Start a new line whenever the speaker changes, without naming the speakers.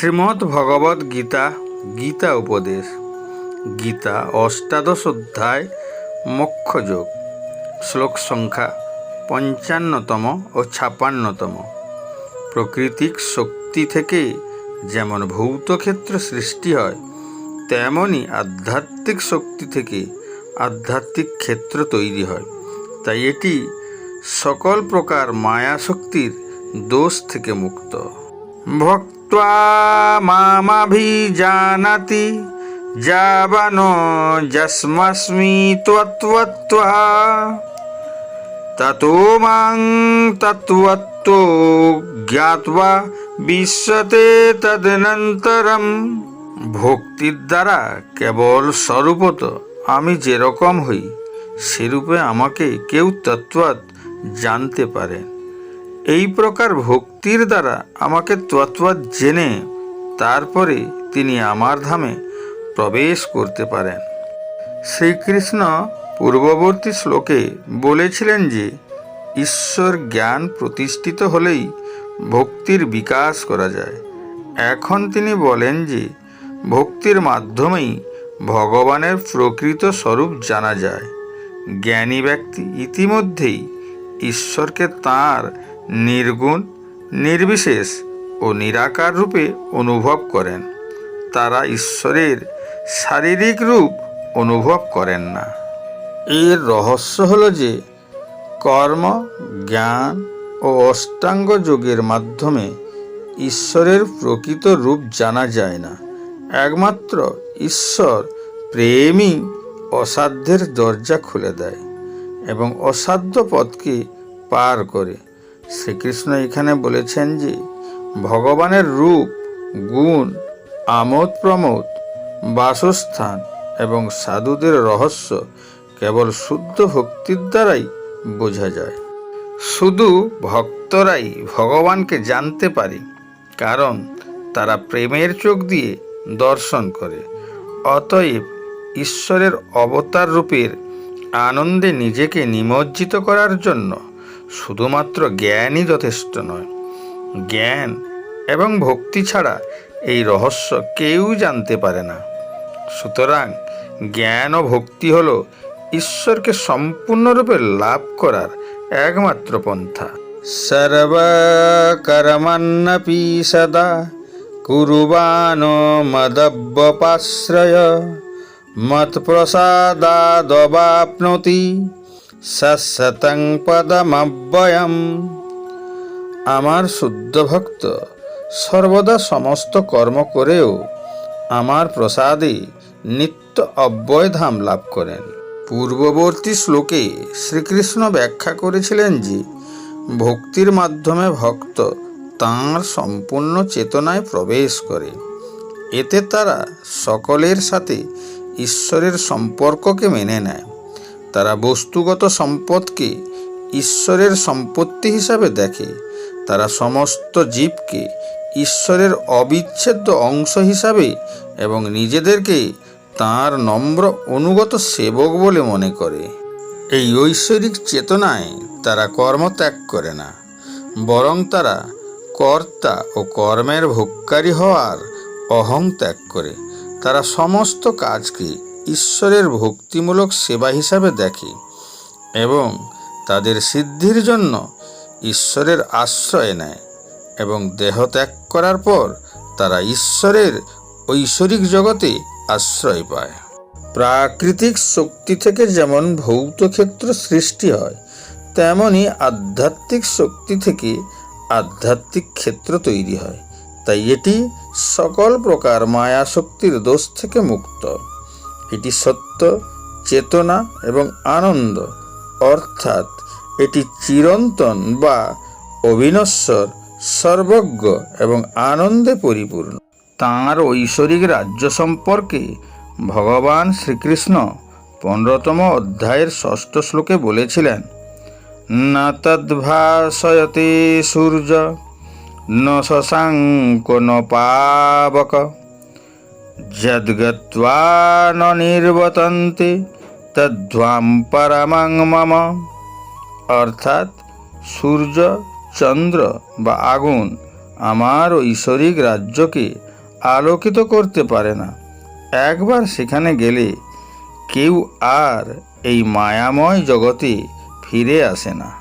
শ্রীমদ্ ভগবদ গীতা গীতা উপদেশ। গীতা অষ্টাদশ অধ্যায়, মোক্ষযোগ। শ্লোক সংখ্যা পঞ্চান্নতম ও ছাপান্নতম। প্রকৃতিক শক্তি থেকে যেমন ভৌতক্ষেত্র সৃষ্টি হয় তেমনই আধ্যাত্মিক শক্তি থেকে আধ্যাত্মিক ক্ষেত্র তৈরি হয়। তাই এটি সকল প্রকার মায়া শক্তির দোষ থেকে মুক্ত। মামাভিজানাতি যাবানো যস্মস্মি ত্বত্ত্বত্ত্বা ততো মাং তত্ত্বত্ত্ব জ্ঞাত্বা বিশ্বতে তদনন্তরম ভক্তির দ্বারা কেবল স্বরূপত আমি যেরকম হই সেরূপে আমাকে কেউ তত্ত্বাৎ জানতে পারে এই প্রকার ভক্তির দ্বারা আমাকে তত্ত্বাৎ জেনে তারপরে তিনি আমার ধামে প্রবেশ করতে পারেন। শ্রীকৃষ্ণ পূর্ববর্তী শ্লোকে বলেছিলেন যে, ঈশ্বর জ্ঞান প্রতিষ্ঠিত হলেই ভক্তির বিকাশ করা যায়। এখন তিনি বলেন যে, ভক্তির মাধ্যমেই ভগবানের প্রকৃত স্বরূপ জানা যায়। জ্ঞানী ব্যক্তি ইতিমধ্যেই ঈশ্বরকে তাঁর নির্গুণ, নির্বিশেষ ও নিরাকার রূপে অনুভব করেন। তারা ঈশ্বরের শারীরিক রূপ অনুভব করেন না। এর রহস্য হলো যে কর্ম, জ্ঞান ও অষ্টাঙ্গ যোগের মাধ্যমে ঈশ্বরের প্রকৃত রূপ জানা যায় না। একমাত্র ঈশ্বর প্রেমই অসাধ্যের দরজা খুলে দেয় এবং অসাধ্য পথকে পার করে। শ্রীকৃষ্ণ এখানে বলেছেন যে, ভগবানের রূপ, গুণ, আমোদ প্রমোদ, বাসস্থান এবং সাধুদের রহস্য কেবল শুদ্ধ ভক্তির দ্বারাই বোঝা যায়। শুধু ভক্তরাই ভগবানকে জানতে পারে, কারণ তারা প্রেমের চোখ দিয়ে দর্শন করে। অতএব ঈশ্বরের অবতার রূপের আনন্দে নিজেকে নিমজ্জিত করার জন্য শুধুমাত্র জ্ঞানই যথেষ্ট নয়। জ্ঞান এবং ভক্তি ছাড়া এই রহস্য কেউ জানতে পারে না। সুতরাং জ্ঞান ও ভক্তি হল ঈশ্বরকে সম্পূর্ণরূপে লাভ করার একমাত্র পন্থা। সর্বকর্মন্নপি সদা কুরুবান মদব্যপাশ্রয় মৎপ্রসাদাদবাপ্নোতি। সৎসতং পদমব্যয়ম আমার শুদ্ধ ভক্ত, সর্বদা সমস্ত কর্ম করেও আমার প্রসাদে নিত্য অব্যয় ধাম লাভ করেন। পূর্ববর্তী শ্লোকে শ্রীকৃষ্ণ ব্যাখ্যা করেছিলেন যে, ভক্তির মাধ্যমে ভক্ত তাঁর সম্পূর্ণ চেতনায় প্রবেশ করে। এতে তারা সকলের সাথে ঈশ্বরের সম্পর্ককে মেনে নেয়। তারা বস্তুগত সম্পদকে ঈশ্বরের সম্পত্তি হিসাবে দেখে। তারা সমস্ত জীবকে ঈশ্বরের অবিচ্ছেদ্য অংশ হিসাবে এবং নিজেদেরকে তাঁর নম্র অনুগত সেবক বলে মনে করে। এই ঐশ্বরিক চেতনায় তারা কর্ম ত্যাগ করে না। বরং তারা কর্তা ও কর্মের ভোগকারী হওয়ার অহং ত্যাগ করে। তারা সমস্ত কাজকে ঈশ্বরের ভক্তিমূলক সেবা হিসাবে দেখে এবং তাদের সিদ্ধির জন্য ঈশ্বরের আশ্রয় নেয় এবং দেহ ত্যাগ করার পর তারা ঈশ্বরের ঐশ্বরিক জগতে আশ্রয় পায়। প্রাকৃতিক শক্তি থেকে যেমন ভৌত ক্ষেত্র সৃষ্টি হয়, তেমনি আধ্যাত্মিক শক্তি থেকে আধ্যাত্মিক ক্ষেত্র তৈরি হয়। তাই এটি সকল প্রকার মায়া শক্তির দোষ থেকে মুক্ত। এটি সত্য, চেতনা এবং আনন্দ। অর্থাৎ এটি চিরন্তন বা অবিনশ্বর, সর্বজ্ঞ এবং আনন্দে পরিপূর্ণ। তাঁর ঐশ্বরিক রাজ্য সম্পর্কে ভগবান শ্রীকৃষ্ণ পনেরোতম অধ্যায়ের ষষ্ঠ শ্লোকে বলেছিলেন, না তদ্ভাসয়তে সূর্য, ন শশাঙ্ক, ন পাবক। যদ্গত্বা ন নির্বতন্তে তদ্ধ্বাম পরমাং মম অর্থাৎ সূর্য, চন্দ্র বা আগুন আমার ঐশ্বরিক রাজ্যকে আলোকিত করতে পারে না। একবার সেখানে গেলে কেউ আর এই মায়াময় জগতে ফিরে আসে না।